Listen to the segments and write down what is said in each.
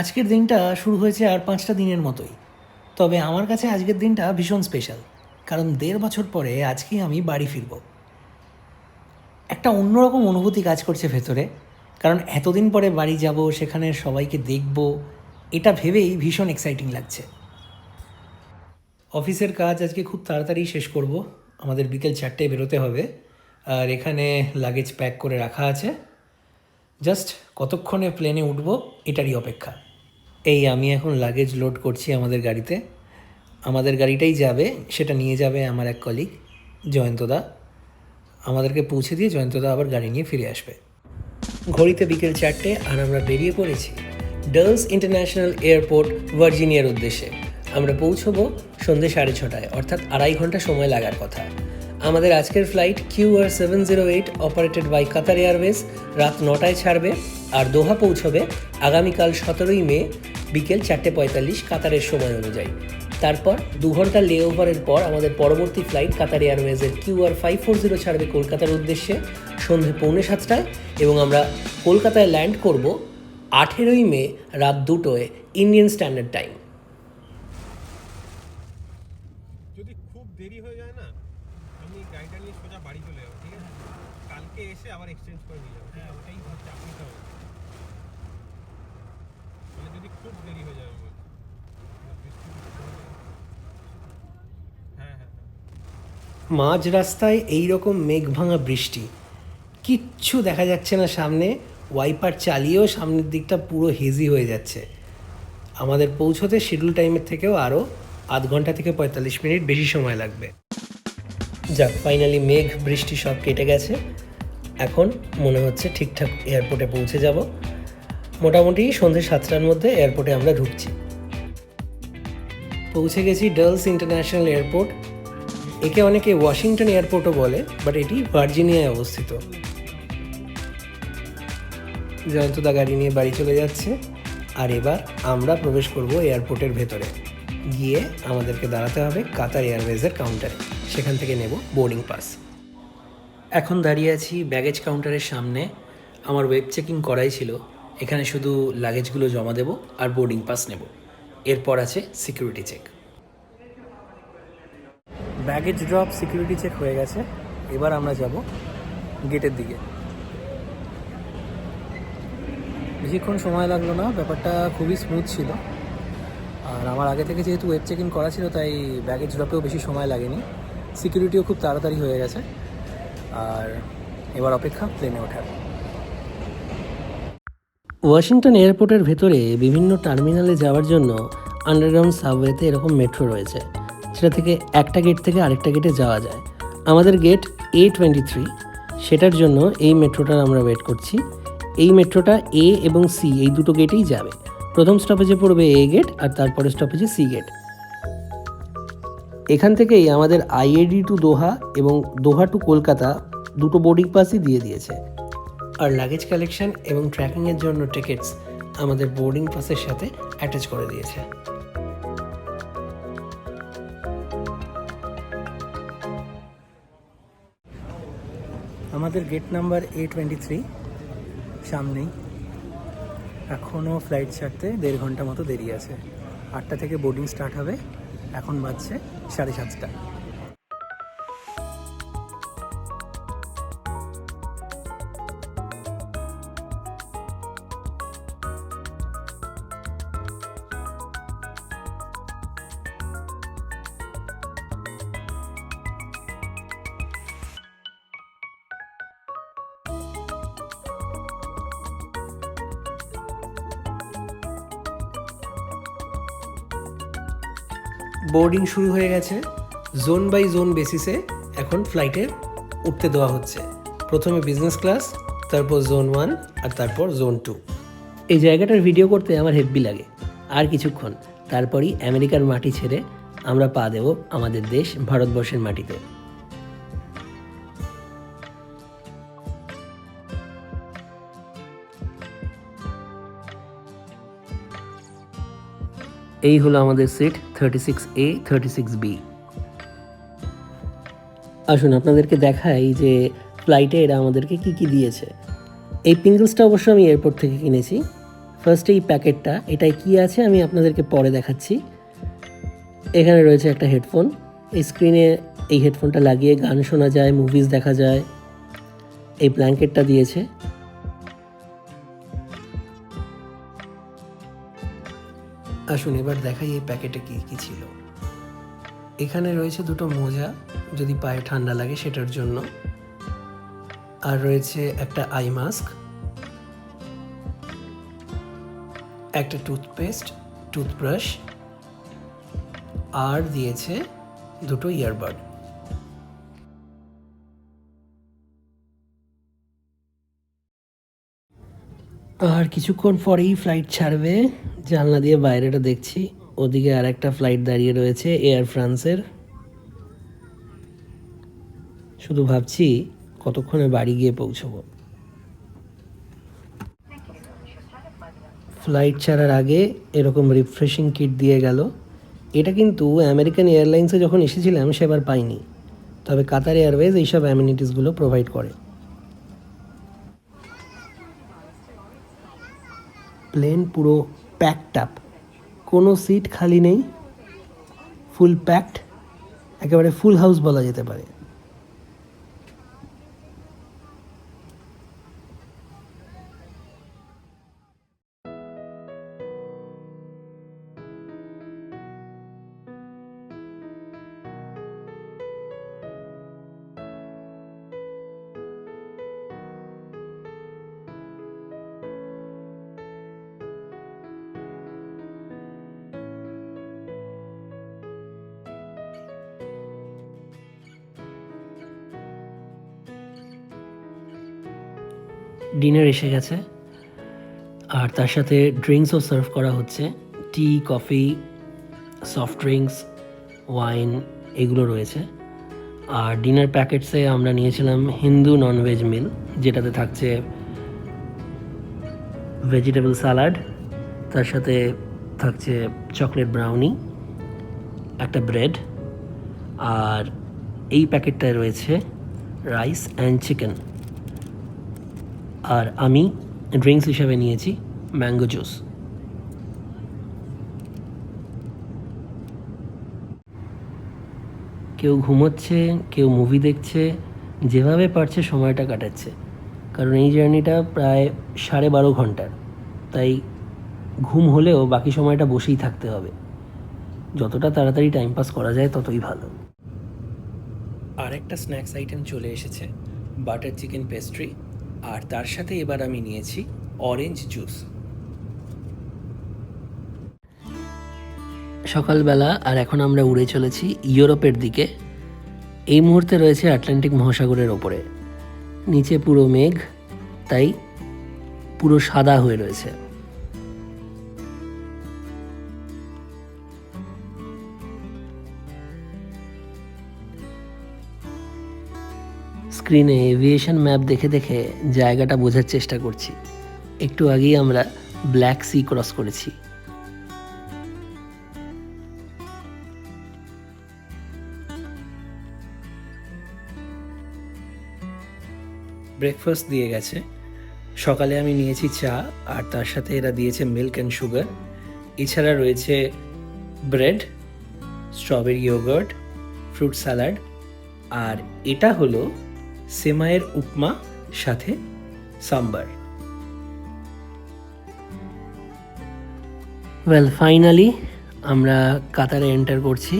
আজকের দিনটা শুরু হয়েছে আর পাঁচটা দিনের মতোই। তবে আমার কাছে আজকের দিনটা ভীষণ স্পেশাল কারণ দেড় বছর পরে আজকেই আমি বাড়ি ফিরব। একটা অন্যরকম অনুভূতি কাজ করছে ভেতরে, কারণ এতদিন পরে বাড়ি যাব, সেখানে সবাইকে দেখব, এটা ভেবেই ভীষণ এক্সাইটিং লাগছে। অফিসের কাজ আজকে খুব তাড়াতাড়ি শেষ করব, আমাদের বিকেল চারটে বেরোতে হবে, আর এখানে লাগেজ প্যাক করে রাখা আছে। জাস্ট কতক্ষণে প্লেনে উঠব এটারই অপেক্ষা। এই আমি এখন লাগেজ লোড করছি আমাদের গাড়িতে। আমাদের গাড়িটাই যাবে, সেটা নিয়ে যাবে আমার এক কলিগ জয়ন্তদা আমাদেরকে পৌঁছে দিয়ে জয়ন্তদা আবার গাড়ি নিয়ে ফিরে আসবে। ঘড়িতে বিকেল চারটে আর আমরা বেরিয়ে পড়েছি ডার্লস ইন্টারন্যাশনাল এয়ারপোর্ট, ভার্জিনিয়ার উদ্দেশ্যে। আমরা পৌঁছবো সন্ধ্যে সাড়ে ছটায়, অর্থাৎ আড়াই ঘণ্টা সময় লাগার কথা। আমাদের আজকের flight Q R seven zero eight operated by Qatar Airways রাত নটায় ছাড়বে আর দোহা পৌঁছবে আগামীকাল সতেরোই মে বিকেল চারটে পঁয়তাল্লিশ কাতারের সময় অনুযায়ী। তারপর দু ঘণ্টা লে ওভারের পর আমাদের পরবর্তী flight Qatar এয়ারওয়েজের Q R five four zero ছাড়বে কলকাতার উদ্দেশ্যে সন্ধে পৌনে সাতটায় এবং আমরা কলকাতায় ল্যান্ড করব আঠেরোই মে রাত দুটোয় ইন্ডিয়ান স্ট্যান্ডার্ড টাইম যদি খুব দেরি হয়ে যায় না আমি গাড়িটা নিয়ে সোজা বাড়ি চলে যাব ঠিক আছে? কালকে এসে আবার এক্সচেঞ্জ করে নিয়ে যাব হ্যাঁ ওটাই ভাবছি আপনি তো। মানে যদি খুব দেরি হয়ে আমার। হ্যাঁ হ্যাঁ হ্যাঁ। মাঝ রাস্তায় এই রকম মেঘ ভাঙা বৃষ্টি। কিচ্ছু দেখা যাচ্ছে না সামনে। ওয়াইপার চালিয়েও সামনের দিকটা পুরো হেজি হয়ে যাচ্ছে। আমাদের পৌঁছতে শিডিউল টাইমের থেকেও আরও আধ ঘণ্টা থেকে পঁয়তাল্লিশ মিনিট বেশি সময় লাগবে। যাক ফাইনালি মেঘ, বৃষ্টি সব কেটে গেছে। এখন মনে হচ্ছে ঠিকঠাক এয়ারপোর্টে পৌঁছে যাব। মোটামুটি সন্ধ্যে সাতটার মধ্যে এয়ারপোর্টে আমরা ঢুকছি। পৌঁছে গেছি ডার্লস ইন্টারন্যাশনাল এয়ারপোর্ট একে অনেকে ওয়াশিংটন এয়ারপোর্টও বলে বাট এটি ভার্জিনিয়ায় অবস্থিত। জয়ন্তদা গাড়ি নিয়ে বাড়ি চলে যাচ্ছে। আর এবার আমরা প্রবেশ করব এয়ারপোর্টের ভেতরে। গিয়ে আমাদেরকে দাঁড়াতে হবে কাতার এয়ারওয়েজের কাউন্টারে সেখান থেকে নেব বোর্ডিং পাস। এখন দাঁড়িয়ে আছি ব্যাগেজ কাউন্টারের সামনে। আমার ওয়েব চেকিং করাই ছিল। এখানে শুধু লাগেজগুলো জমা দেব আর বোর্ডিং পাস নেব। এরপর আছে security check. Baggage drop, security check হয়ে গেছে। এবার আমরা যাব গেটের দিকে। বেশিক্ষণ সময় লাগল না, ব্যাপারটা খুবই স্মুথ ছিল। আর আমার আগে থেকে যেহেতু ওয়েব চেক ইন করা ছিল, তাই ব্যাগেজ ড্রপেও বেশি সময় লাগেনি। সিকিউরিটিও খুব তাড়াতাড়ি হয়ে গেছে। আর এবার অপেক্ষা প্লেনে ওঠার। ওয়াশিংটন এয়ারপোর্টের ভেতরে বিভিন্ন টার্মিনালে যাওয়ার জন্য আন্ডারগ্রাউন্ড সাবওয়েতে এরকম মেট্রো রয়েছে, সেটা থেকে একটা গেট থেকে আরেকটা গেটে যাওয়া যায়। আমাদের গেট এ টোয়েন্টি থ্রি সেটার জন্য এই মেট্রোটার আমরা ওয়েট করছি। এই মেট্রোটা এ এবং সি এই দুটো গেটেই যাবে। প্রথম স্টপেজে পড়বে এ গেট আর তারপরে স্টপেজে সি গেট এখান থেকেই আমাদের আইএডি টু দোহা এবং দোহা টু কলকাতা দুটো বোর্ডিং পাসই দিয়ে দিয়েছে। আর লাগেজ কালেকশন এবং ট্র্যাকিংয়ের জন্য টিকিটস আমাদের বোর্ডিং পাসের সাথে অ্যাটাচ করে দিয়েছে। আমাদের gate number A twenty three সামনেই। এখনও ফ্লাইট ছাড়তে দেড় ঘণ্টা মতো দেরি আছে। আটটা থেকে বোর্ডিং স্টার্ট হবে। এখন বাজছে সাড়ে সাতটা বোর্ডিং শুরু হয়ে গেছে। জোন বাই জোন বেসিসে এখন ফ্লাইটে উঠতে দেওয়া হচ্ছে। প্রথমে বিজনেস ক্লাস তারপর জোন ওয়ান আর তারপর জোন টু এই জায়গাটার ভিডিও করতে আমার হেব্বি লাগে। আর কিছুক্ষণ, তারপরই আমেরিকার মাটি ছেড়ে আমরা পা দেব আমাদের দেশ ভারতবর্ষের মাটিতে। এই হলো আমাদের seat thirty six A thirty six B আসুন আপনাদেরকে দেখাই যে ফ্লাইটে এরা আমাদেরকে কি কি দিয়েছে। এই পিঙ্গলসটা অবশ্য আমি এয়ারপোর্ট থেকে কিনেছি। ফার্স্ট এই প্যাকেটটা এটায় কি আছে আমি আপনাদেরকে পরে দেখাচ্ছি। এখানে রয়েছে একটা হেডফোন এই স্ক্রিনে এই হেডফোনটা লাগিয়ে গান শোনা যায় মুভিজ দেখা যায়। এই ব্ল্যাঙ্কেটটা দিয়েছে। আসুন, এবার দেখাই এই প্যাকেটে কি কি ছিল। এখানে রয়েছে দুটো মোজা, যদি পায়ে ঠান্ডা লাগে সেটার জন্য। আর রয়েছে একটা আই মাস্ক, একটা টুথপেস্ট, টুথব্রাশ, আর দিয়েছে দুটো ইয়ারবাড। আর কিছুক্ষণ পরেই ফ্লাইট ছাড়বে। জানলা দিয়ে বাইরেটা দেখছি। ওদিকে আর একটা ফ্লাইট দাঁড়িয়ে রয়েছে এয়ার ফ্রান্সের শুধু ভাবছি কতক্ষণে বাড়ি গিয়ে পৌঁছবো। ফ্লাইট ছাড়ার আগে এরকম রিফ্রেশিং কিট দিয়ে গেল। এটা কিন্তু আমেরিকান এয়ারলাইন্সে যখন এসেছিলাম, সেবার পাইনি। তবে কাতার এয়ারওয়েজ এইসব অ্যামিনিটিসগুলো প্রোভাইড করে। প্লেন পুরো প্যাকড আপ কোনো সিট খালি নেই। ফুল প্যাকড একেবারে ফুল হাউস বলা যেতে পারে। ডিনার এসে গেছে। আর তার সাথে ড্রিঙ্কসও সার্ভ করা হচ্ছে। Tea, coffee, soft drinks, wine এগুলো রয়েছে। আর ডিনার প্যাকেটসে আমরা নিয়েছিলাম হিন্দু ননভেজ মিল, যেটাতে থাকছে ভেজিটেবল স্যালাড, তার সাথে থাকছে চকলেট ব্রাউনি, একটা ব্রেড, আর এই প্যাকেটটায় রয়েছে রাইস অ্যান্ড চিকেন। আর আমি ড্রিঙ্কস হিসাবে নিয়েছি ম্যাঙ্গো জুস কেউ ঘুমোচ্ছে, কেউ মুভি দেখছে, যেভাবে পারছে সময়টা কাটাচ্ছে। কারণ এই জার্নিটা প্রায় সাড়ে বারো ঘণ্টার। তাই ঘুম হলেও বাকি সময়টা বসেই থাকতে হবে। যতটা তাড়াতাড়ি টাইম পাস করা যায় ততই ভালো। আর একটা স্ন্যাক্স আইটেম চলে এসেছে বাটার চিকেন পেস্ট্রি আর তার সাথে এবার আমি নিয়েছি অরেঞ্জ জুস সকালবেলা আর এখন আমরা উড়ে চলেছি ইউরোপের দিকে। এই মুহূর্তে রয়েছে আটলান্টিক মহাসাগরের ওপরে। নিচে পুরো মেঘ, তাই পুরো সাদা হয়ে রয়েছে। স্ক্রিনে এভিয়েশন ম্যাপ দেখে দেখে জায়গাটা বোঝার চেষ্টা করছি। একটু আগেই আমরা ব্ল্যাক সি ক্রস করেছি। ব্রেকফাস্ট দিয়ে গেছে। সকালে আমি নিয়েছি চা, আর তার সাথে এরা দিয়েছে মিল্ক অ্যান্ড সুগার এছাড়া রয়েছে bread strawberry yogurt fruit salad আর এটা হলো সেমাইয়ের উপমা সাথে সাম্বার। ওয়েল ফাইনালি আমরা কাতারে এন্টার করছি।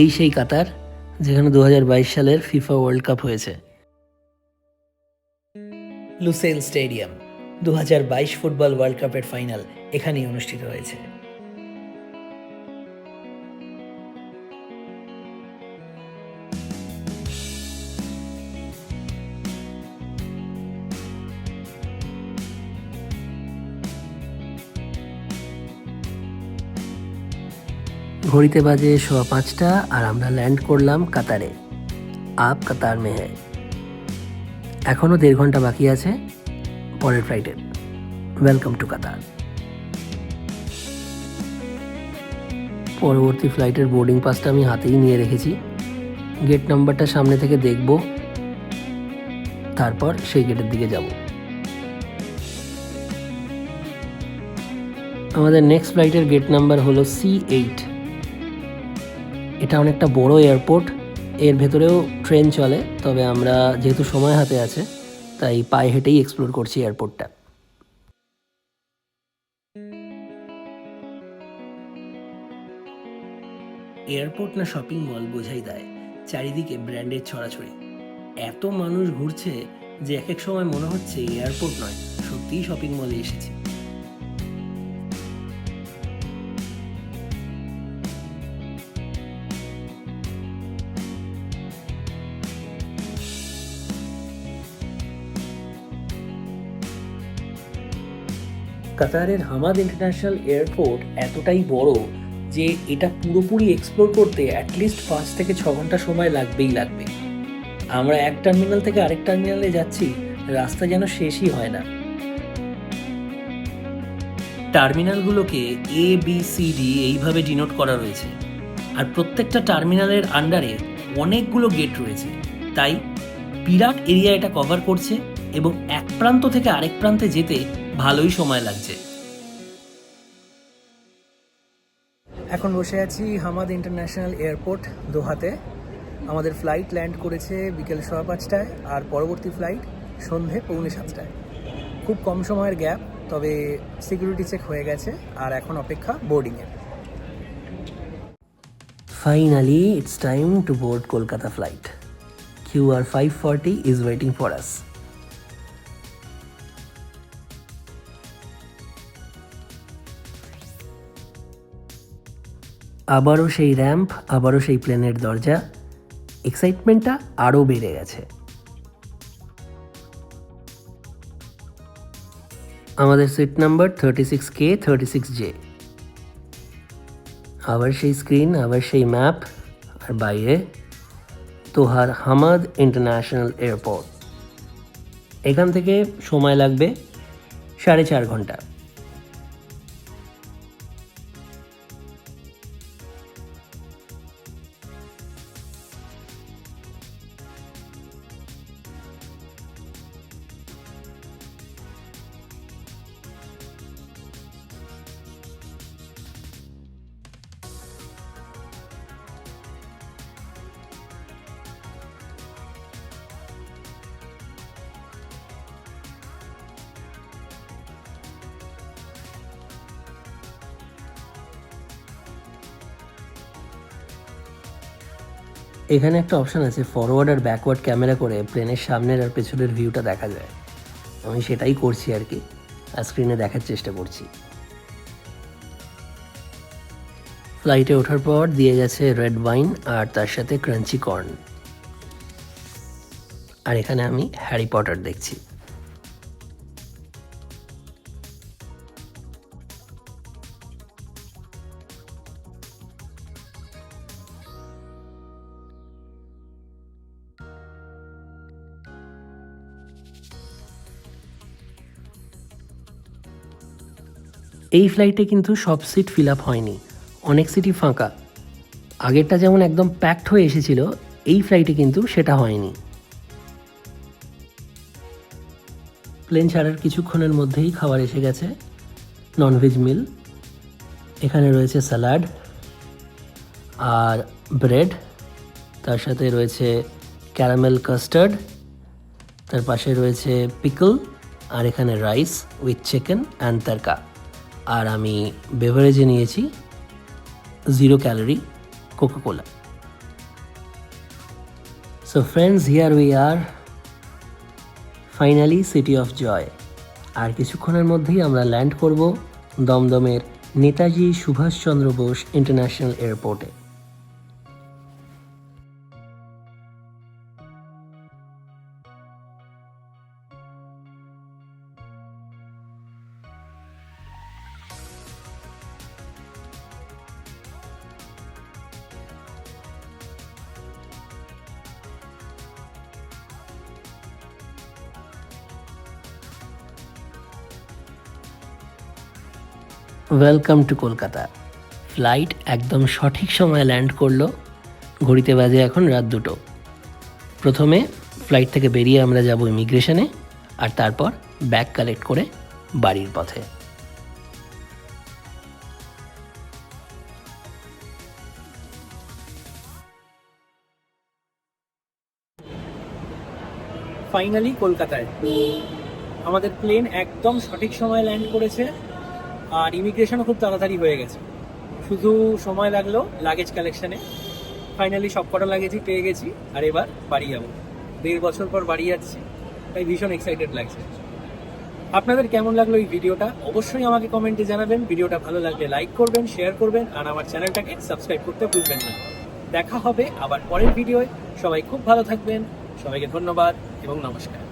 এই সেই কাতার যেখানে দু হাজার বাইশ সালের ফিফা ওয়ার্ল্ড কাপ হয়েছে। লুসেল স্টেডিয়াম দু হাজার বাইশ ফুটবল ওয়ার্ল্ড কাপের ফাইনাল এখানেই অনুষ্ঠিত হয়েছে। ঘড়িতে বাজে সোয়া পাঁচটা আর আমরা ল্যান্ড করলাম কাতারে। আপ কাতার মে হ্যায়। এখনও দেড় ঘণ্টা বাকি আছে, পরের ফ্লাইটের ওয়েলকাম টু কাতার পরবর্তী ফ্লাইটের বোর্ডিং পাসটা আমি হাতেই নিয়ে রেখেছি। গেট নাম্বারটা সামনে থেকে দেখব। তারপর সেই গেটের দিকে যাব। আমাদের নেক্সট ফ্লাইটের গেট নাম্বার হলো সি এইট এটা অনেকটা বড় এয়ারপোর্ট। এর ভেতরেও ট্রেন চলে, তবে আমরা যেহেতু সময় হাতে আছে, তাই পায়ে হেঁটেই এক্সপ্লোর করছি এয়ারপোর্টটা। এয়ারপোর্ট না শপিং মল বোঝাই দেয়, চারিদিকে ব্র্যান্ডের ছড়াছড়ি। এত মানুষ ঘুরছে যে এক এক সময় মনে হচ্ছে এয়ারপোর্ট নয়, সত্যিই শপিং মলে এসেছি। কাতারের হামাদ ইন্টারন্যাশনাল এয়ারপোর্ট এতটাই বড় যে এটা পুরোপুরি এক্সপ্লোর করতে অ্যাটলিস্ট পাঁচ থেকে ছ ঘণ্টা সময় লাগবেই লাগবে। আমরা এক টার্মিনাল থেকে আরেক টার্মিনালে যাচ্ছি, রাস্তা যেন শেষই হয় না। টার্মিনালগুলোকে এ বি সি ডি এইভাবে ডিনোট করা রয়েছে। আর প্রত্যেকটা টার্মিনালের আন্ডারে অনেকগুলো গেট রয়েছে। তাই বিরাট এরিয়া এটা কভার করছে এবং এক প্রান্ত থেকে আরেক প্রান্তে যেতে ভালোই সময় লাগছে। এখন বসে আছি হামাদ ইন্টারন্যাশনাল এয়ারপোর্ট দোহাতে। আমাদের ফ্লাইট ল্যান্ড করেছে বিকেল সোয়া পাঁচটায় আর পরবর্তী ফ্লাইট সন্ধে পৌনে সাতটায়। খুব কম সময়ের গ্যাপ তবে সিকিউরিটি চেক হয়ে গেছে আর এখন অপেক্ষা বোর্ডিংয়ের finally it's time to board Kolkata flight Q R five 540 is waiting for us. আবারও সেই র্যাম্প আবারও সেই প্লেনের দরজা। এক্সাইটমেন্টটা আরও বেড়ে গেছে। আমাদের seat number thirty six K thirty six J আবার সেই স্ক্রিন আবার সেই ম্যাপ আর বাইরে তোহার হামাদ ইন্টারন্যাশনাল এয়ারপোর্ট এখান থেকে সময় লাগবে সাড়ে চার ঘণ্টা। এখানে একটা অপশান আছে ফরওয়ার্ড আর ব্যাকওয়ার্ড ক্যামেরা করে প্লেনের সামনের আর পেছনের ভিউটা দেখা যায়। আমি সেটাই করছি আর কি, আর স্ক্রিনে দেখার চেষ্টা করছি। ফ্লাইটে ওঠার পর দিয়ে গেছে রেড ওয়াইন আর তার সাথে ক্রাঞ্চি কর্ন আর এখানে আমি হ্যারি পটার দেখছি। এই ফ্লাইটে কিন্তু সব সিট ফিল আপ হয়নি। অনেক সিটই ফাঁকা। আগেরটা যেমন একদম প্যাকড হয়ে এসেছিল, এই ফ্লাইটে কিন্তু সেটা হয়নি। প্লেন ছাড়ার কিছুক্ষণের মধ্যেই খাবার এসে গেছে। ননভেজ মিল এখানে রয়েছে স্যালাড আর ব্রেড তার সাথে রয়েছে ক্যারামেল কাস্টার্ড তার পাশে রয়েছে পিকল আর এখানে রাইস উইথ চিকেন অ্যান্ড তারকা আর আমি বেভারেজে নিয়েছি zero calorie Coca-Cola so friends here we are finally city of joy আর কিছুক্ষণের মধ্যেই আমরা ল্যান্ড করব দমদমের নেতাজি সুভাষচন্দ্র বোস ইন্টারন্যাশনাল এয়ারপোর্টে ওয়েলকাম টু কলকাতা ফ্লাইট একদম সঠিক সময়ে ল্যান্ড করল। ঘড়িতে বাজে এখন রাত দুটো। প্রথমে ফ্লাইট থেকে বেরিয়ে আমরা যাব ইমিগ্রেশনে আর তারপর ব্যাগ কালেক্ট করে বাড়ির পথে। ফাইনালি কলকাতায় আমাদের প্লেন একদম সঠিক সময় ল্যান্ড করেছে। আর ইমিগ্রেশনও খুব তাড়াতাড়ি হয়ে গেছে। শুধু সময় লাগল লাগেজ কালেকশনে ফাইনালি সব কটা লাগেজই পেয়ে গেছি, আর এবার বাড়ি যাব। দেড় বছর পর বাড়ি যাচ্ছি, তাই ভীষণ এক্সাইটেড লাগছে। আপনাদের কেমন লাগল এই ভিডিওটা? অবশ্যই আমাকে কমেন্টে জানাবেন। ভিডিওটা ভালো লাগলে লাইক করবেন শেয়ার করবেন, আর আমার চ্যানেলটাকে সাবস্ক্রাইব করতে ভুলবেন না। দেখা হবে আবার পরের ভিডিওয় সবাই খুব ভালো থাকবেন। সবাইকে ধন্যবাদ এবং নমস্কার।